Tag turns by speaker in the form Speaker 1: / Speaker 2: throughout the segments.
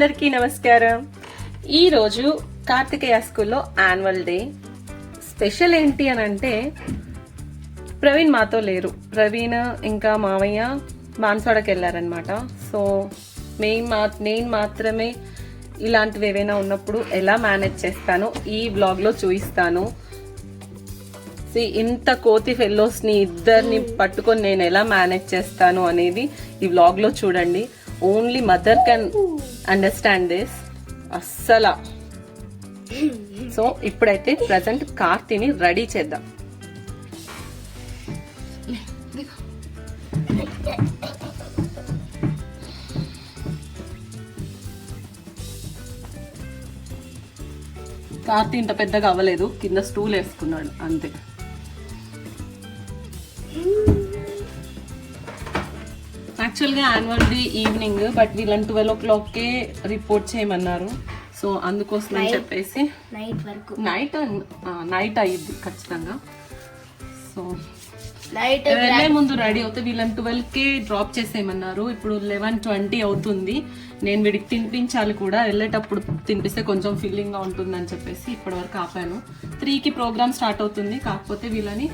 Speaker 1: అందరికీ నమస్కారం. ఈరోజు కార్తికేయ స్కూల్లో యాన్యువల్ డే. స్పెషల్ ఏంటి అని అంటే ప్రవీణ్ మాతో లేరు. ప్రవీణ్ ఇంకా మామయ్య మాన్సాడకి వెళ్ళారనమాట సో మెయిన్ మా నేను మాత్రమే ఇలాంటివి ఏవైనా ఉన్నప్పుడు ఎలా మేనేజ్ చేస్తానో ఈ బ్లాగ్లో చూపిస్తాను ఇంత కోతి ఫెల్లోస్ని ఇద్దరిని పట్టుకొని నేను ఎలా మేనేజ్ చేస్తాను అనేది ఈ వ్లాగ్లో చూడండి. Only mother can understand this అస్సలా. సో ఇప్పుడైతే ప్రజెంట్ కార్తీని రెడీ చేద్దాం. కార్తీ ఇంత పెద్దగా అవ్వలేదు కింద స్టూల్ వేసుకున్నాడు అంతే. యాక్చువల్గా యాన్యువల్ డే ఈవినింగ్ బట్ వీళ్ళని ట్వెల్వ్ ఓ క్లాక్కే రిపోర్ట్ చేయమన్నారు. సో అందుకోసం అని చెప్పేసి
Speaker 2: నైట్ వరకు.
Speaker 1: నైట్ నైట్ అయ్యిద్ది ఖచ్చితంగా. సో
Speaker 2: నైట్
Speaker 1: వెళ్ళే ముందు రెడీ అవుతే వీళ్ళని ట్వెల్వ్ కే డ్రాప్ చేసేయమన్నారు. ఇప్పుడు లెవెన్ ట్వంటీ అవుతుంది. నేను వీడికి తినిపించాలి కూడా. వెళ్ళేటప్పుడు తినిపిస్తే కొంచెం ఫీలింగ్గా ఉంటుంది అని చెప్పేసి ఇప్పటి వరకు ఆపాను త్రీకి ప్రోగ్రామ్ స్టార్ట్ అవుతుంది. కాకపోతే వీళ్ళని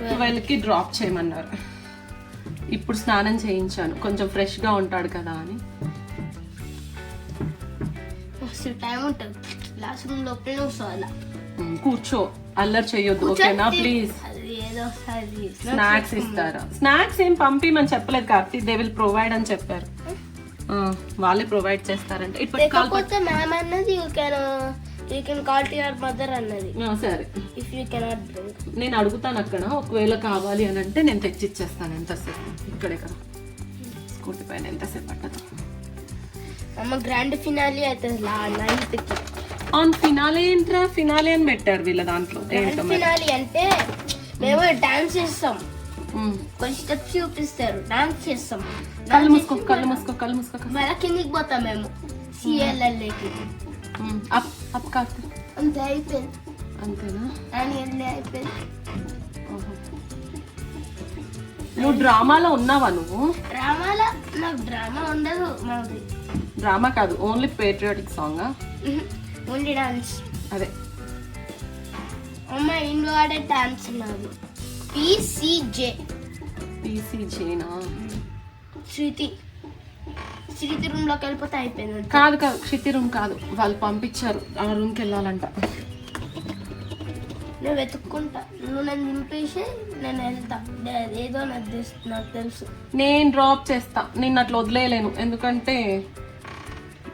Speaker 1: ట్వెల్వ్కి డ్రాప్ చేయమన్నారు. ఇప్పుడు స్నానం చేయించాను. కొంచెం ఫ్రెష్గా ఉంటాడు కదా అని.
Speaker 2: మస్తు టైం ఉంటుంది. క్లాస్ రూమ్ లోపలే
Speaker 1: కూర్చో. అల్లరి చెయ్యొద్దు ఓకేనా? ప్లీజ్. స్నాక్స్ ఇస్తారా? స్నాక్స్ ఏం పంపిమని చెప్పలేదు కార్తీ దే విల్ ప్రొవైడ్ అని చెప్పారు. వాళ్ళే ప్రొవైడ్ చేస్తారంటే. ఇప్పుడు కాల్
Speaker 2: లేకపోతే మ్యామ్ అన్నది you can you can call to your mother అన్నది.
Speaker 1: సరే.
Speaker 2: ఇఫ్ యూ కెనాట్ డ్రింక్
Speaker 1: నేను అడుగుతాను అక్కడ ఒకవేళ కావాలి అని అంటే నేను తెచ్చిచ్చేస్తాను ఎంతసేపు? ఇక్కడే కదా. స్కూటీ పైన ఎంతసేపు పట్టదు
Speaker 2: అమ్మ గ్రాండ్ ఫినాలి అవుతుంది లా నైన్త్కి
Speaker 1: ఆన్ ఫినాలే ఏంట్రా? ఫినాలే అని పెట్టారు వీళ్ళ దాంట్లో. ఏంటో
Speaker 2: గ్రాండ్
Speaker 1: మరి?
Speaker 2: ఫినాలి అంటే మేము డాన్స్ చేస్తాం.
Speaker 1: ఉమ్.
Speaker 2: కొన్ని స్టెప్స్ చూపిస్తారు. డాన్స్ చేస్తాం.
Speaker 1: కళ్ళు మూసుకో కళ్ళు మూసుకో కళ్ళు మూసుకో.
Speaker 2: మళ్ళీ కిందికి పోతాం మేము. సిఎల్ఎల్ఏకి.
Speaker 1: ఉమ్, అప్ అప్ కార్తీ
Speaker 2: అంతే అయిపోయింది.
Speaker 1: అంతేనా?
Speaker 2: డే అయిపోయింది.
Speaker 1: నువ్వు డ్రామాలో ఉన్నావా నువ్వు?
Speaker 2: డ్రామాలో నాకు డ్రామా ఉండదు మనది
Speaker 1: డ్రామా కాదు only patriotic song
Speaker 2: only dance.
Speaker 1: అదే.
Speaker 2: అమ్మ ఇంట్లో ఆడే డాన్స్ నాది. పిసిజే
Speaker 1: పీసీజేనా
Speaker 2: శృతి శృతి రూమ్లోకి వెళ్ళిపోతే అయిపోయింది
Speaker 1: కాదు కాదు క్షితి రూమ్ కాదు. వాళ్ళు పంపించారు. ఆ రూమ్కి వెళ్ళాలంట.
Speaker 2: నేను వెతుక్కుంటా. నువ్వు నన్ను దింపేసి నేను వెళ్తా. ఏదో నాకు తెలుసు నాకు తెలుసు.
Speaker 1: నేను డ్రాప్ చేస్తా. నిన్ను అట్లా వదిలేయలేను. ఎందుకంటే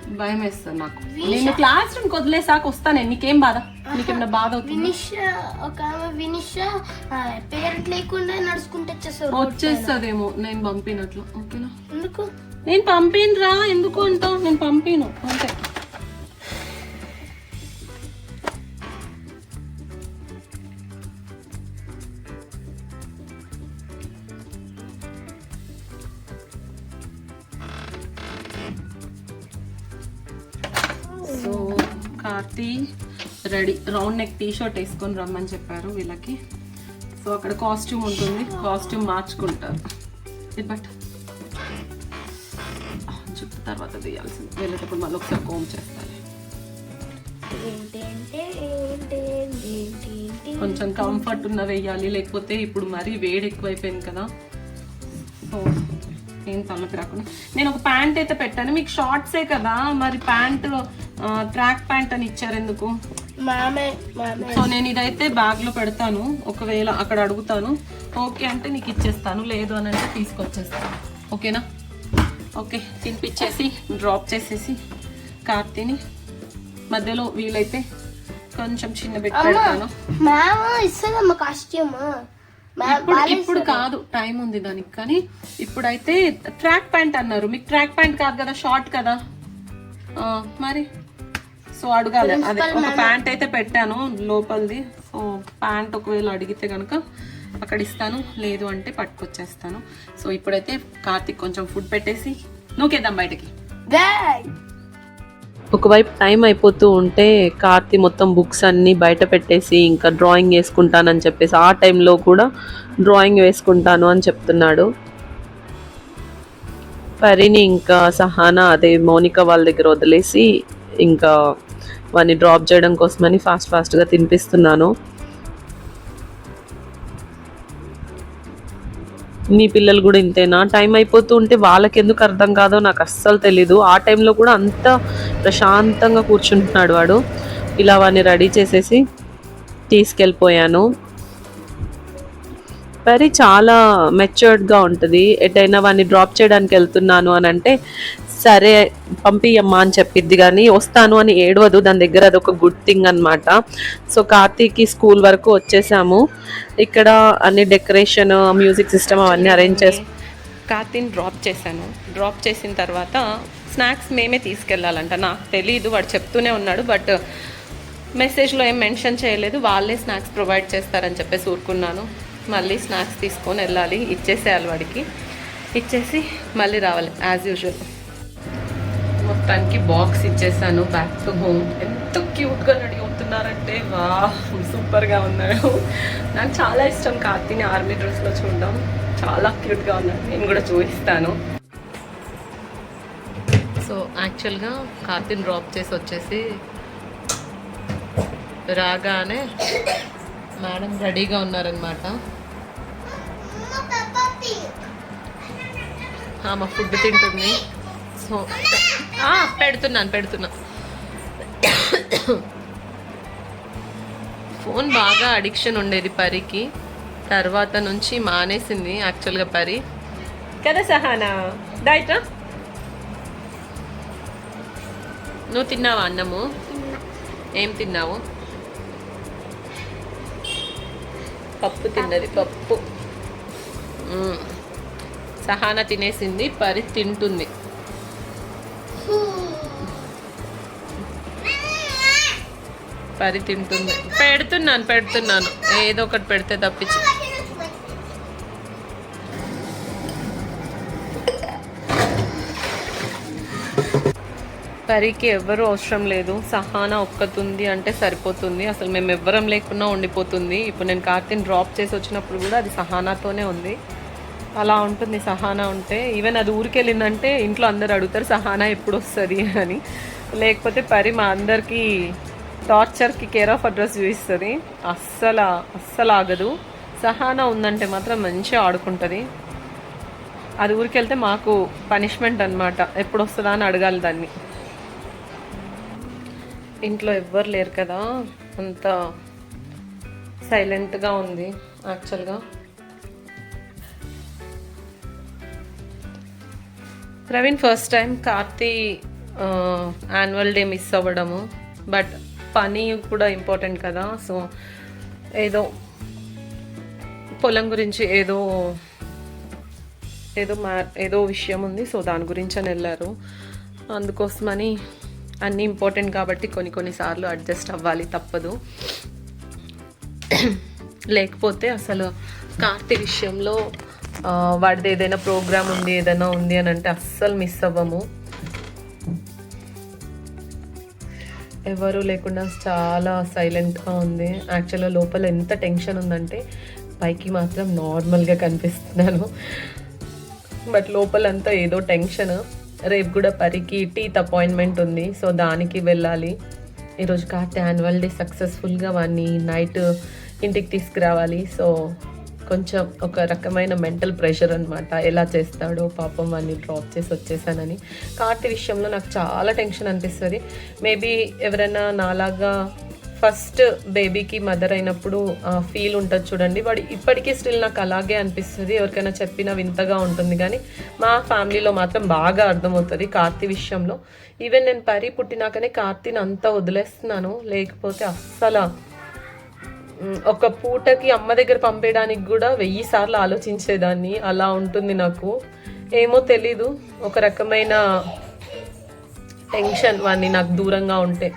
Speaker 1: భయం వేస్తుంది నాకు. నేను క్లాస్ రూమ్కి వదిలేసాక వస్తానే. నీకేం బాధ? నీకేమైనా బాధ అవుతుంది?
Speaker 2: వినిష ఒక ఆమె వినిష పేరెంట్ లేకుండా నడుచుకుంటూ వచ్చేసారు
Speaker 1: వచ్చేస్తుందేమో. నేను పంపినట్లు. ఓకేనా?
Speaker 2: ఎందుకు?
Speaker 1: నేను పంపినరా ఎందుకు అంటావు నేను పంపిను అంతే. So Karthi ready round neck T shirt వేసుకొని రమ్మని చెప్పారు వీళ్ళకి. సో అక్కడ కాస్ట్యూమ్ ఉంటుంది కాస్ట్యూమ్ మార్చుకుంటారు. బట్ తర్వాత తీయాల్సింది వెళ్ళేటప్పుడు మళ్ళీ ఒకసారి కోమ్ చేస్తాను కొంచెం కంఫర్ట్ ఉన్న వేయాలి లేకపోతే ఇప్పుడు మరీ వేడి ఎక్కువైపోయింది కదా. సో ఏం తలకి రాకుండా. నేను ఒక ప్యాంట్ అయితే పెట్టాను. మీకు షార్ట్సే కదా మరి ప్యాంట్ ట్రాక్ ప్యాంట్ అని ఇచ్చారు ఎందుకు? సో నేను ఇదైతే బ్యాగ్లో పెడతాను. ఒకవేళ అక్కడ అడుగుతాను. ఓకే అంటే నీకు ఇచ్చేస్తాను. లేదు అని అంటే తీసుకొచ్చేస్తాను. ఓకేనా? ఓకే తినిపించేసి డ్రాప్ చేసేసి కార్తీని మధ్యలో వీలైతే కొంచెం చిన్న పెడతాను.
Speaker 2: మ్యామ్
Speaker 1: ఇప్పుడు ఇప్పుడు కాదు టైం ఉంది దానికి కానీ ఇప్పుడైతే ట్రాక్ ప్యాంట్ అన్నారు. మీకు ట్రాక్ ప్యాంట్ కాదు కదా షార్ట్ కదా? మరి? సో అడగాలి. అదే ఒక ప్యాంట్ అయితే పెట్టాను లోపలిది. సో ప్యాంట్ ఒకవేళ అడిగితే కనుక అక్కడ ఇస్తాను లేదు అంటే పట్టుకొచ్చేస్తాను. సో ఇప్పుడైతే కార్తిక్ కొంచెం ఫుడ్ పెట్టేసి నూకేద్దాం బయటకి.
Speaker 2: బాయ్
Speaker 1: ఒకవైపు టైం అయిపోతూ ఉంటే కార్తి మొత్తం బుక్స్ అన్నీ బయట పెట్టేసి ఇంకా డ్రాయింగ్ వేసుకుంటానని చెప్పేసి ఆ టైంలో కూడా డ్రాయింగ్ వేసుకుంటాను అని చెప్తున్నాడు. పరిని ఇంకా సహానా అదే మౌనిక వాళ్ళ దగ్గర వదిలేసి ఇంకా వాడిని డ్రాప్ చేయడం కోసమని ఫాస్ట్ ఫాస్ట్గా తినిపిస్తున్నాను. నీ పిల్లలు కూడా ఇంతేనా? టైం అయిపోతూ ఉంటే వాళ్ళకి ఎందుకు అర్థం కాదో నాకు అస్సలు తెలీదు. ఆ టైంలో కూడా అంత ప్రశాంతంగా కూర్చుంటున్నాడు వాడు. ఇలా వాడిని రెడీ చేసేసి తీసుకెళ్ళిపోయాను. మరి చాలా మెచ్యూర్డ్గా ఉంటుంది. ఎటైనా వాడిని డ్రాప్ చేయడానికి వెళ్తున్నాను అని అంటే సరే పంపియమ్మా అని చెప్పిద్ది కానీ వస్తాను అని ఏడవదు. దాని దగ్గర అదొక గుడ్ థింగ్ అనమాట సో కార్తీక్కి స్కూల్ వరకు వచ్చేసాము. ఇక్కడ అన్ని డెకరేషన్ మ్యూజిక్ సిస్టమ్ అవన్నీ అరేంజ్ చేసి కార్తీని డ్రాప్ చేశాను. డ్రాప్ చేసిన తర్వాత స్నాక్స్ మేమే తీసుకెళ్ళాలంట. నాకు తెలియదు వాడు చెప్తూనే ఉన్నాడు బట్ మెసేజ్లో ఏం మెన్షన్ చేయలేదు. వాళ్ళే స్నాక్స్ ప్రొవైడ్ చేస్తారని చెప్పేసి ఊరుకున్నాను. మళ్ళీ స్నాక్స్ తీసుకొని వెళ్ళాలి. ఇచ్చేసేయాలి వాడికి. ఇచ్చేసి మళ్ళీ రావాలి యాజ్ యూజువల్ మొత్తానికి బాక్స్ ఇచ్చేసాను బ్యాక్ టు హోమ్ ఎంత క్యూట్గా రెడీ అవుతున్నారంటే వా సూపర్గా ఉన్నాడు నాకు చాలా ఇష్టం కార్తీని ఆర్మీ డ్రెస్లో చూడడం. చాలా క్యూట్గా ఉన్నాడు నేను కూడా చూపిస్తాను. సో యాక్చువల్గా కార్తీని డ్రాప్ చేసి వచ్చేసి రాగానే మేడం రెడీగా ఉన్నారనమాట ఆమె ఫుడ్ తింటుంది. సో పెడుతున్నాను పెడుతున్నా ఫోన్ బాగా అడిక్షన్ ఉండేది పరికి. తర్వాత నుంచి మానేసింది యాక్చువల్గా పరి. కదా సహానా? దాయిట్రా నువ్వు తిన్నావా అన్నము? ఏం తిన్నావు? పప్పు తిన్నది పప్పు. సహానా తినేసింది పరి తింటుంది. పరి తింటుంది. పెడుతున్నాను పెడుతున్నాను. ఏదో ఒకటి పెడితే తప్పించి. పరికి ఎవరు అవసరం లేదు. సహానా ఒక్కతుంది అంటే సరిపోతుంది. అసలు మేము ఎవ్వరం లేకున్నా ఉండిపోతుంది. ఇప్పుడు నేను కార్తీని డ్రాప్ చేసి వచ్చినప్పుడు కూడా అది సహానాతోనే ఉంది. అలా ఉంటుంది సహానా ఉంటే. ఈవెన్ అది ఊరికి వెళ్ళిందంటే ఇంట్లో అందరు అడుగుతారు సహానా ఎప్పుడు వస్తుంది? అని. లేకపోతే పరి మా అందరికీ టార్చర్కి కేర్ ఆఫ్ అడ్రస్ చూపిస్తుంది. అస్సలు అస్సలు ఆగదు సహానా ఉందంటే మాత్రం మంచిగా ఆడుకుంటుంది. అది ఊరికి వెళ్తే మాకు పనిష్మెంట్ అన్నమాట. ఎప్పుడు వస్తుందా అని అడగాలి దాన్ని. ఇంట్లో ఎవ్వరు లేరు కదా. అంత సైలెంట్గా ఉంది యాక్చువల్గా Praveen first time Karthi annual day miss అవ్వడము. బట్ పని కూడా ఇంపార్టెంట్ కదా. సో ఏదో పొలం గురించి ఏదో ఏదో మా ఏదో విషయం ఉంది. సో దాని గురించి అని వెళ్ళారు. అందుకోసమని అన్నీ ఇంపార్టెంట్ కాబట్టి కొన్ని కొన్నిసార్లు అడ్జస్ట్ అవ్వాలి తప్పదు. లేకపోతే అసలు కార్తీ విషయంలో వాడిది ఏదైనా ప్రోగ్రామ్ ఉంది ఏదైనా ఉంది అని అంటే అస్సలు మిస్ అవ్వము. ఎవరు లేకుండా చాలా సైలెంట్గా ఉంది. యాక్చువల్గా లోపల ఎంత టెన్షన్ ఉందంటే పైకి మాత్రం నార్మల్గా కనిపిస్తున్నాను. బట్ లోపలంతా ఏదో టెన్షన్. రేపు కూడా పరికి టీత్ అపాయింట్మెంట్ ఉంది సో దానికి వెళ్ళాలి. ఈరోజు కార్తీ యాన్యువల్ డే సక్సెస్ఫుల్గా వాడిని నైట్ ఇంటికి తీసుకురావాలి. సో కొంచెం ఒక రకమైన మెంటల్ ప్రెషర్ అనమాట ఎలా చేస్తాడో పాపం వాడిని డ్రాప్ చేసి వచ్చేసానని. కార్తీ విషయంలో నాకు చాలా టెన్షన్ అనిపిస్తుంది. మేబీ ఎవరైనా నాలాగా ఫస్ట్ బేబీకి మదర్ అయినప్పుడు ఫీల్ ఉంటుంది చూడండి. వాడు ఇప్పటికీ స్టిల్ నాకు అలాగే అనిపిస్తుంది. ఎవరికైనా చెప్పినా వింతగా ఉంటుంది కానీ మా ఫ్యామిలీలో మాత్రం బాగా అర్థమవుతుంది కార్తీ విషయంలో. ఈవెన్ నేను పరి పుట్టినాకనే కార్తీని అంతా వదిలేస్తున్నాను. లేకపోతే అస్సలు ఒక పూటకి అమ్మ దగ్గర పంపేయడానికి కూడా వెయ్యి సార్లు ఆలోచించేదాన్ని. అలా ఉంటుంది నాకు. ఏమో తెలీదు. ఒక రకమైన టెన్షన్ వాడిని నాకు దూరంగా ఉంటే.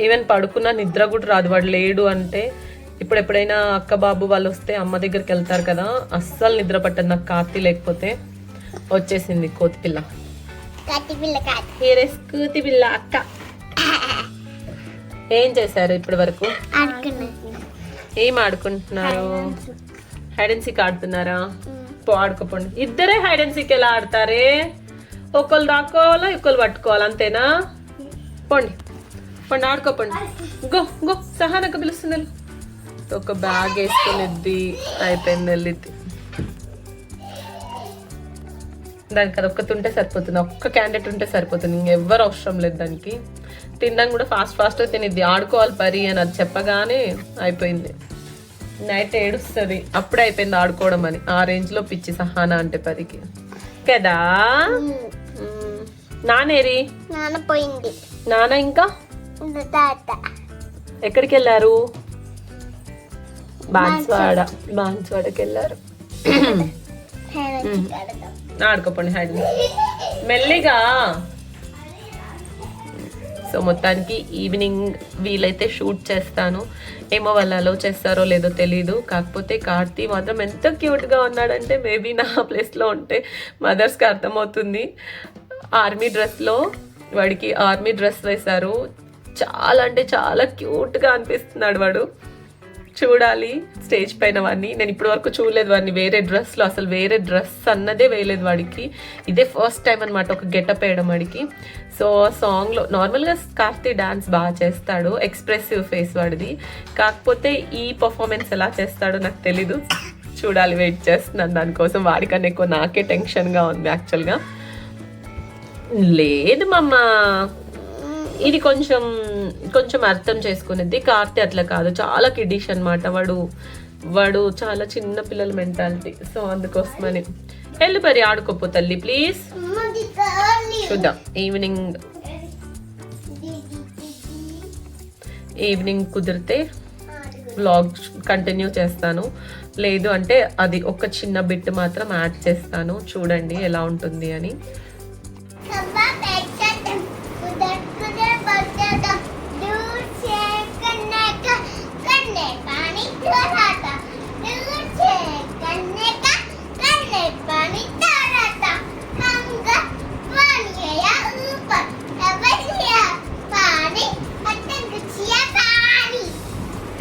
Speaker 1: ఈవెన్ పడుకున్న నిద్ర కూడా రాదు. వాడు లేడు అంటే ఇప్పుడు ఎప్పుడైనా అక్క బాబు వాళ్ళు వస్తే అమ్మ దగ్గరికి వెళ్తారు కదా అస్సలు నిద్ర పట్టదు. నాకు కార్తీ లేకపోతే వచ్చేసింది కోతి పిల్ల. కోతి పిల్ల అక్క. ఏం చేశారు ఇప్పటి వరకు? ఏం ఆడుకుంటున్నారు? హైడ్ అండ్ సీక్ ఆడుతున్నారా? పో ఆడుకోపోండి. ఇద్దరే హైడ్ అండ్ సీక్ ఎలా ఆడతారే? ఒకళ్ళు దాక్కోవాలా ఇంకొకరు పట్టుకోవాలా? అంతేనా? పోండి. పోండి ఆడుకోపండి. గో గో సహానక పిలుస్తుంది. ఒక బ్యాగ్ వేసుకునిద్ది. అయిపోయింది వెళ్ళిద్ది. దానికి అది ఒక్కటి ఉంటే సరిపోతుంది. ఒక్క క్యాండిడేట్ ఉంటే సరిపోతుంది. ఇంకెవ్వరు అవసరం లేదు దానికి. తినడం కూడా ఫాస్ట్ ఫాస్ట్గా తినిద్ది. ఆడుకోవాలి పరి అని అది చెప్పగానే అయిపోయింది. నైట్ ఏడుస్తుంది. అప్పుడే అయిపోయింది ఆడుకోవడం అని. ఆ రేంజ్లో పిచ్చి సహానా అంటే పరికి. కదా. నానేరి
Speaker 2: నాన్న పోయింది.
Speaker 1: నాన్న ఇంకా?
Speaker 2: తాత.
Speaker 1: ఎక్కడికి వెళ్ళారు బాన్స్వాడ. బాన్స్వాడకి వెళ్ళారు ఆడుకోపండి హైడ్ మెల్లిగా. సో మొత్తానికి ఈవినింగ్ వీలైతే షూట్ చేస్తాను. ఏమో వాళ్ళు అలో చేస్తారో లేదో తెలీదు. కాకపోతే కార్తీ మాత్రం ఎంత క్యూట్గా ఉన్నాడంటే మేబీ నా ప్లేస్లో ఉంటే మదర్స్కి అర్థమవుతుంది. ఆర్మీ డ్రెస్లో వాడికి ఆర్మీ డ్రెస్ వేశారు. చాలా అంటే చాలా క్యూట్గా అనిపిస్తున్నాడు వాడు. చూడాలి స్టేజ్ పైన వాడిని. నేను ఇప్పటి వరకు చూడలేదు వాడిని. వేరే డ్రెస్లో అసలు వేరే డ్రెస్ అన్నదే వేయలేదు వాడికి. ఇదే ఫస్ట్ టైం అనమాట ఒక గెటప్ వేయడం వాడికి. సో సాంగ్లో నార్మల్గా కార్తీ డాన్స్ బాగా చేస్తాడు. ఎక్స్ప్రెసివ్ ఫేస్ వాడిది. కాకపోతే ఈ పర్ఫార్మెన్స్ ఎలా చేస్తాడో నాకు తెలీదు. చూడాలి వెయిట్ చేస్తున్నాను దానికోసం. వాడికన్నా ఎక్కువ నాకే టెన్షన్గా ఉంది యాక్చువల్గా లేదు మమ్మ ఇది కొంచెం కొంచెం అర్థం చేసుకునేది. కార్తీ అట్లా కాదు. చాలా కిడిష్ అనమాట వాడు వాడు చాలా చిన్న పిల్లల మెంటాలిటీ. సో అందుకోసమని. వెళ్ళి మరి ఆడుకోపో తల్లి ప్లీజ్. చూద్దాం. ఈవినింగ్. ఈవినింగ్ కుదిరితే బ్లాగ్ కంటిన్యూ చేస్తాను. లేదు అంటే అది ఒక చిన్న బిట్ మాత్రం యాడ్ చేస్తాను. చూడండి ఎలా ఉంటుంది అని.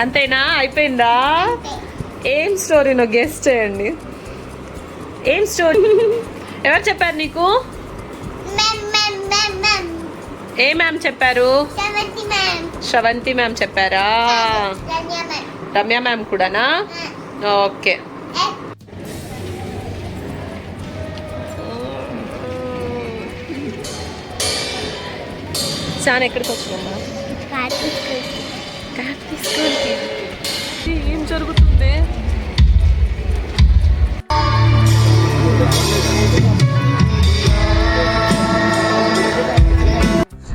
Speaker 1: అంతేనా? అయిపోయిందా? ఏం స్టోరీ నువ్వు గెస్ట్ చేయండి. ఏం స్టోరీ ఎవరు చెప్పారు నీకు? ఏ మ్యామ్ చెప్పారు? శ్రవంతి మ్యామ్ చెప్పారా? రమ్య మ్యామ్ కూడానా? ఓకే. చాలా ఎక్కడికి వచ్చినమ్మా ఏం జరుగుతుంది?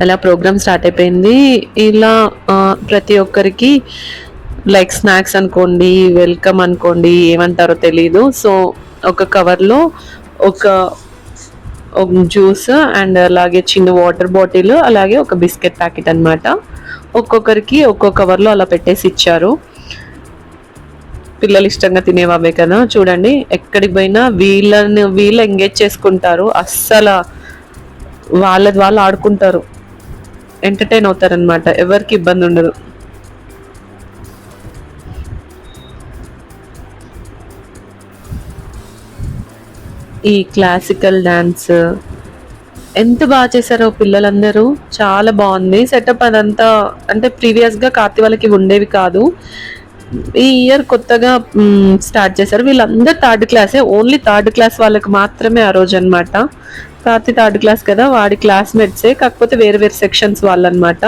Speaker 1: అలా ప్రోగ్రామ్ స్టార్ట్ అయిపోయింది. ఇలా ప్రతి ఒక్కరికి లైక్ స్నాక్స్ అనుకోండి వెల్కమ్ అనుకోండి ఏమంటారో తెలీదు. సో ఒక కవర్లో ఒక జ్యూస్ అండ్ అలాగే చిన్న వాటర్ బాటిల్ అలాగే ఒక బిస్కెట్ ప్యాకెట్ అనమాట ఒక్కొక్కరికి ఒక్కో కవర్లో అలా పెట్టేసి ఇచ్చారు. పిల్లలు ఇష్టంగా తినేవే కదా చూడండి. ఎక్కడికి పోయినా వీళ్ళని వీళ్ళు ఎంగేజ్ చేసుకుంటారు. అస్సలు వాళ్ళది వాళ్ళు ఆడుకుంటారు. ఎంటర్టైన్ అవుతారనమాట ఎవరికి ఇబ్బంది ఉండదు. ఈ క్లాసికల్ డ్యాన్స్ ఎంత బాగా చేశారో పిల్లలందరూ. చాలా బాగుంది. సెటప్ అదంతా అంటే ప్రీవియస్గా కార్తీ వాళ్ళకి ఉండేవి కాదు. ఈ ఇయర్ కొత్తగా స్టార్ట్ చేశారు. వీళ్ళందరూ థర్డ్ క్లాసే ఓన్లీ థర్డ్ క్లాస్ వాళ్ళకి మాత్రమే ఆ రోజు అనమాట కార్తి థర్డ్ క్లాస్ కదా వాడి క్లాస్మేట్సే కాకపోతే వేరే వేరే సెక్షన్స్ వాళ్ళు అనమాట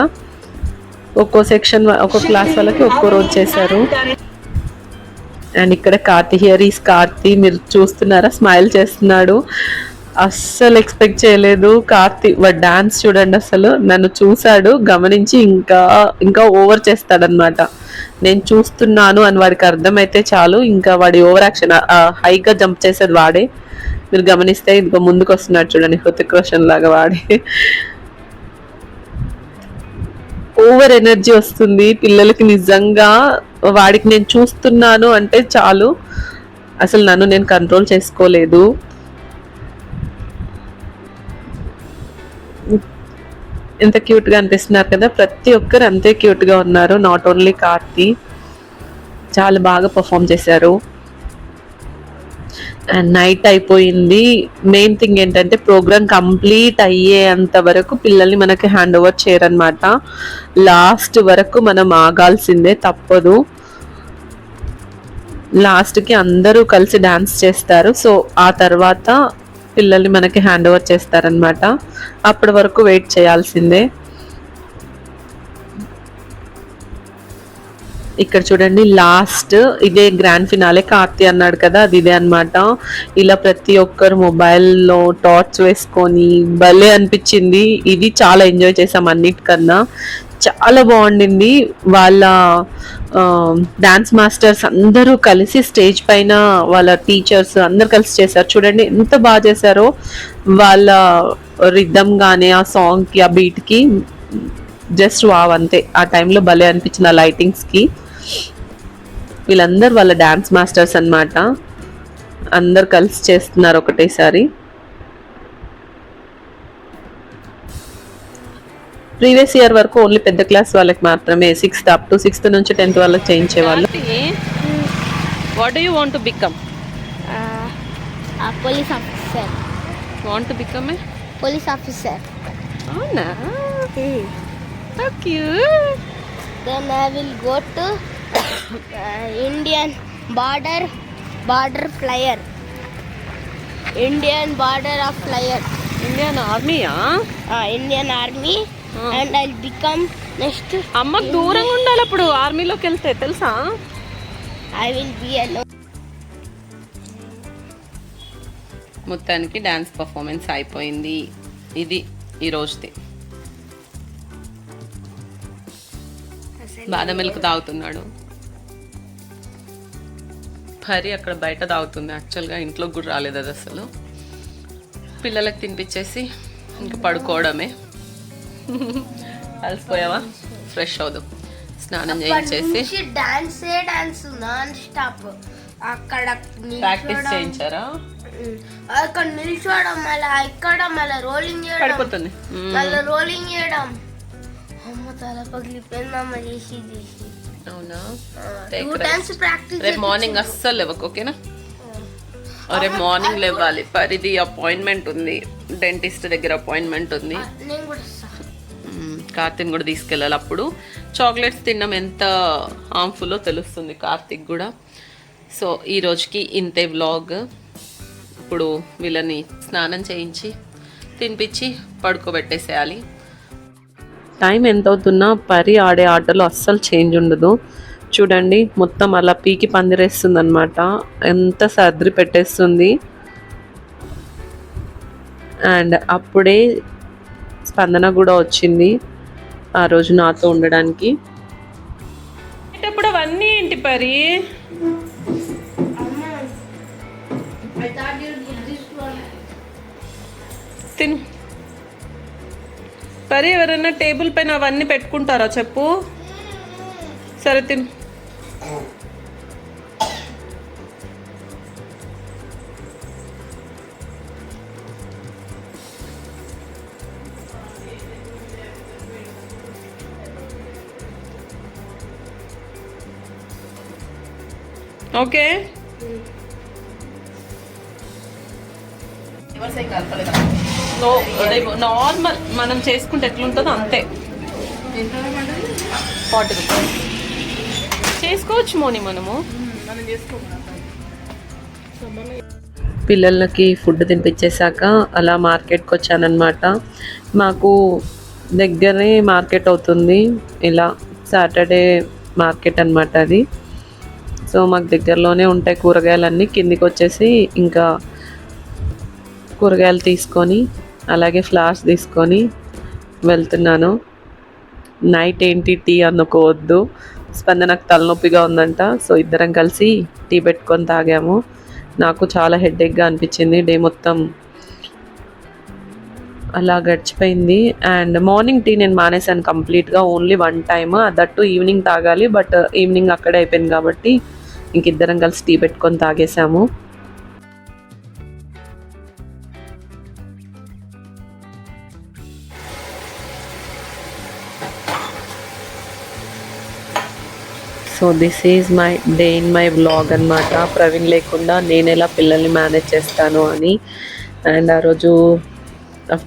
Speaker 1: ఒక్కో సెక్షన్ ఒక్కో క్లాస్ వాళ్ళకి ఒక్కో రోజు చేశారు. అండ్ ఇక్కడ కార్తీ హియర్ ఈస్ కార్తీ మీరు చూస్తున్నారా? స్మైల్ చేస్తున్నాడు. అస్సలు ఎక్స్పెక్ట్ చేయలేదు. కార్తీ వాడు డాన్స్ చూడండి అసలు. నన్ను చూశాడు గమనించి ఇంకా ఇంకా ఓవర్ చేస్తాడనమాట నేను చూస్తున్నాను అని వాడికి అర్థమైతే చాలు. ఇంకా వాడి ఓవర్ యాక్షన్ హైగా జంప్ చేసేది వాడే. మీరు గమనిస్తే ఇంకా ముందుకు వస్తున్నాడు చూడండి హృతిక్ రోషన్ లాగా వాడే. ఓవర్ ఎనర్జీ వస్తుంది. పిల్లలకి నిజంగా వాడికి నేను చూస్తున్నాను అంటే చాలు. అసలు నన్ను నేను కంట్రోల్ చేసుకోలేదు. ఎంత క్యూట్గా అనిపిస్తున్నారు కదా ప్రతి ఒక్కరు అంతే క్యూట్గా ఉన్నారు. నాట్ ఓన్లీ కార్తీ చాలా బాగా పర్ఫామ్ చేశారు.
Speaker 3: నైట్ అయిపోయింది. మెయిన్ థింగ్ ఏంటంటే ప్రోగ్రామ్ కంప్లీట్ అయ్యేంత వరకు పిల్లల్ని మనకి హ్యాండ్ ఓవర్ చేయరనమాట లాస్ట్ వరకు మనం ఆగాల్సిందే తప్పదు. లాస్ట్కి అందరూ కలిసి డ్యాన్స్ చేస్తారు. సో ఆ తర్వాత పిల్లల్ని మనకి హ్యాండ్ ఓవర్ చేస్తారనమాట అప్పటి వరకు వెయిట్ చేయాల్సిందే. ఇక్కడ చూడండి లాస్ట్ ఇదే గ్రాండ్ ఫినాలే కార్తి అన్నాడు కదా అది ఇదే అనమాట ఇలా ప్రతి ఒక్కరు మొబైల్లో టార్చ్ వేసుకొని భలే అనిపించింది. ఇది చాలా ఎంజాయ్ చేసాం అన్నిటికన్నా. చాలా బాగుండింది. వాళ్ళ డాన్స్ మాస్టర్స్ అందరూ కలిసి స్టేజ్ పైన వాళ్ళ టీచర్స్ అందరు కలిసి చేశారు. చూడండి ఎంత బాగా చేశారో. వాళ్ళ రిథమ్ కానీ ఆ సాంగ్కి ఆ బీట్కి జస్ట్ వావ్ అంతే. ఆ టైంలో భలే అనిపించిన లైటింగ్స్కి. వీళ్ళందరూ వాళ్ళ డాన్స్ మాస్టర్స్ అన్నమాట. అందరు కలిసి చేస్తున్నారు ఒకటేసారి. ప్రీవియస్ ఇయర్ వరకు ఓన్లీ పెద్ద క్లాస్ వాళ్ళకి మాత్రమే. సిక్స్త్ అప్ టు సిక్స్త్ నుంచి టెన్త్ వాళ్ళకి చేయించేవాళ్ళు. What do you want to become
Speaker 2: police officer.
Speaker 3: Want to become a
Speaker 2: police officer.
Speaker 3: అవునా?
Speaker 2: Then I will go to Indian border border flyer Indian border of flyer
Speaker 3: Indian ఆర్మీయా
Speaker 2: Indian army
Speaker 3: Ah.
Speaker 2: And I become next
Speaker 3: అమ్మకు దూరంగా ఉండాలి అప్పుడు ఆర్మీలోకి వెళ్తే తెలుసా?
Speaker 2: I will be అలో
Speaker 3: మొత్తానికి dance performance అయిపోయింది. ఇది ఈ బాదం మిల్క్ తాగుతున్నాడు. హరి అక్కడ బయట తాగుతుంది. యాక్చువల్గా ఇంట్లోకి కూడా రాలేదు అది అసలు. పిల్లలకు తినిపించేసి ఇంకా పడుకోవడమే. అలసిపోయావా? ఫ్రెష్ అవుదు. స్నానం చేయించేసి
Speaker 2: డాన్సే డాన్స్ నాన్ స్టాప్ అక్కడ
Speaker 3: ప్రాక్టీస్ చేయించారా?
Speaker 2: అక్కడ నిల్చోవడం మళ్ళీ ఇక్కడ మళ్ళీ రోలింగ్ చేయడం. మళ్ళీ రోలింగ్ చేయడం. అమ్మ తల పగిలిపోయిందమ్మ చేసి చేసి.
Speaker 3: అవునా?
Speaker 2: టూ
Speaker 3: Take
Speaker 2: టైమ్స్ ప్రాక్టీస్
Speaker 3: రేపు మార్నింగ్ అస్సలు లేవకు ఓకేనా? రేపు మార్నింగ్ లేవాలి. పరిది అపాయింట్మెంట్ ఉంది. డెంటిస్ట్ దగ్గర అపాయింట్మెంట్ ఉంది. కార్తీక్ కూడా తీసుకెళ్ళాలి అప్పుడు. చాక్లెట్స్ తినడం ఎంత హార్మ్ఫుల్లో తెలుస్తుంది కార్తీక్ కూడా. సో ఈ రోజుకి ఇంతే వ్లాగ్ ఇప్పుడు వీళ్ళని స్నానం చేయించి తినిపించి పడుకోబెట్టేసేయాలి. టైం ఎంత అవుతున్నా పరి ఆడే ఆటలో అస్సలు చేంజ్ ఉండదు. చూడండి మొత్తం అలా పీకి పందిరేస్తుంది అనమాట ఎంత సర్ది పెట్టేస్తుంది. అండ్ అప్పుడే స్పందన కూడా వచ్చింది ఆ రోజు నాతో ఉండడానికి. అవన్నీ ఏంటి పరి? తిను. సరే ఎవరైనా టేబుల్ పైన అవన్నీ పెట్టుకుంటారా చెప్పు? సరే తిను. ఓకే. నో స్లో నార్మల్ మనం చేసుకుంటే ఎట్లుంటుందో అంతే. ఫార్టీ రూపీస్ చేసుకోవచ్చు మోని మనము. పిల్లలకి ఫుడ్ తినిపించేశాక అలా మార్కెట్కి వచ్చానమాట మాకు దగ్గరే మార్కెట్ అవుతుంది. ఇలా సాటర్డే మార్కెట్ అనమాట అది. సో మాకు దగ్గరలోనే ఉంటాయి కూరగాయలన్నీ. కిందికి వచ్చేసి ఇంకా కూరగాయలు తీసుకొని అలాగే ఫ్లవర్స్ తీసుకొని వెళ్తున్నాను. నైట్ ఏంటి టీ అనుకోవద్దు. స్పందనకు తలనొప్పిగా ఉందంట. సో ఇద్దరం కలిసి టీ పెట్టుకొని తాగాము. నాకు చాలా హెడ్ఏక్గా అనిపించింది. డే మొత్తం అలా గడిచిపోయింది. అండ్ మార్నింగ్ టీ నేను మానేశాను కంప్లీట్గా. Only one time. That evening తాగాలి. బట్ ఈవినింగ్ అక్కడే అయిపోయింది కాబట్టి ఇంక ఇద్దరం కలిసి టీ పెట్టుకొని తాగేసాము so this is my day in my vlog అనమాట ప్రవీణ్ లేకుండా నేను ఎలా పిల్లల్ని మేనేజ్ చేస్తాను అని. అండ్ ఆ రోజు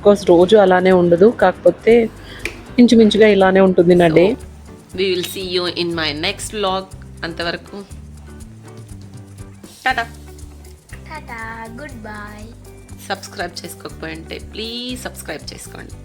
Speaker 3: కోర్స్ రోజు అలానే ఉండదు. కాకపోతే ఇంచుమించుగా ఇలానే ఉంటుంది నా day we will see you in my next vlog అంతవరకు. Tata.
Speaker 2: Tata goodbye
Speaker 3: subscribe చేసుకోకపోయింటే ప్లీజ్ సబ్స్క్రైబ్ చేసుకోండి.